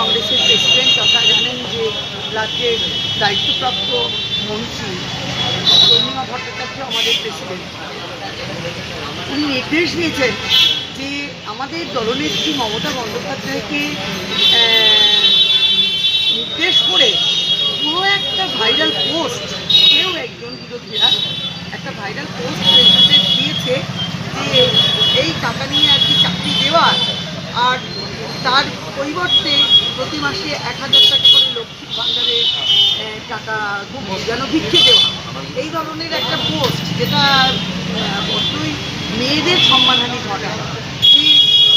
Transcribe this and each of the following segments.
কংগ্রেসের প্রেসিডেন্ট তথা জানেন যে রাজ্যের দায়িত্বপ্রাপ্ত মন্ত্রী পূর্ণিমা ভট্টাচার্য আমাদের প্রেসিডেন্ট। উনি নির্দেশ দিয়েছেন যে আমাদের দলনেত্রী মমতা বন্দ্যোপাধ্যায়কে নির্দেশ করে পুরো একটা ভাইরাল পোস্ট, কেউ একজন বিরোধীরা একটা ভাইরাল পোস্ট ফেসবুকে দিয়েছে যে এই টাকা নিয়ে আর কি চাকরি দেওয়ার, আর তার পরিবর্তে প্রতি মাসে এক হাজার টাকা করে লক্ষ্মীর ভাণ্ডারে টাকা যেন ভিক্ষে দেওয়া এই ধরনের একটা পোস্ট যেটা বড্ডই মেয়েদের সম্মানহানি ঘটায়। যে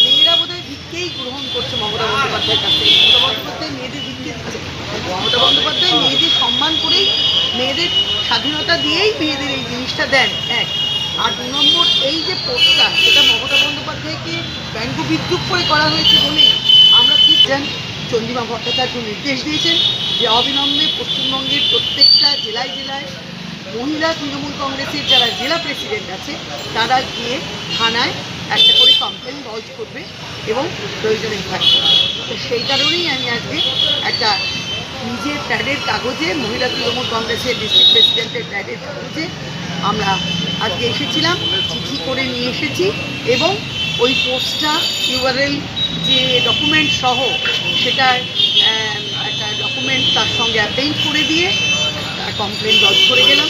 মেয়েরা বোধহয় ভিক্ষেই গ্রহণ করছে মমতা বন্দ্যোপাধ্যায়ের কাছে মমতা বন্দ্যোপাধ্যায় মেয়েদের ভিক্ষে দিচ্ছে। মমতা বন্দ্যোপাধ্যায় মেয়েদের সম্মান করেই মেয়েদের স্বাধীনতা দিয়েই মেয়েদের এই জিনিসটা দেন। এক। আর দু নম্বর, এই যে পোস্টটা সেটা মমতা বন্দ্যোপাধ্যায়কে ব্যঙ্গ বিদ্রুপ করে করা হয়েছে বলেই আমরা ঠিক জানি। চন্দ্রিমা ভট্টাচার্য নির্দেশ দিয়েছেন যে অবিলম্বে পশ্চিমবঙ্গের প্রত্যেকটা জেলায় জেলায় মহিলা তৃণমূল কংগ্রেসের যারা জেলা প্রেসিডেন্ট আছে, তারা গিয়ে থানায় একটা করে কমপ্লেন লজ করবে এবং প্রয়োজনে থাকবে। তো সেই কারণেই আমি আজকে একটা নিজের প্যাডের কাগজে, মহিলা তৃণমূল কংগ্রেসের ডিস্ট্রিক্ট প্রেসিডেন্টের প্যাডের কাগজে আমরা আজকে এসেছিলাম, চিঠি করে নিয়ে এসেছি এবং ওই পোস্টটা ইউআরএল যে ডকুমেন্ট সহ সেটার একটা ডকুমেন্ট তার সঙ্গে অ্যাটেন্ড করে দিয়ে কমপ্লেন লজ করে গেলাম।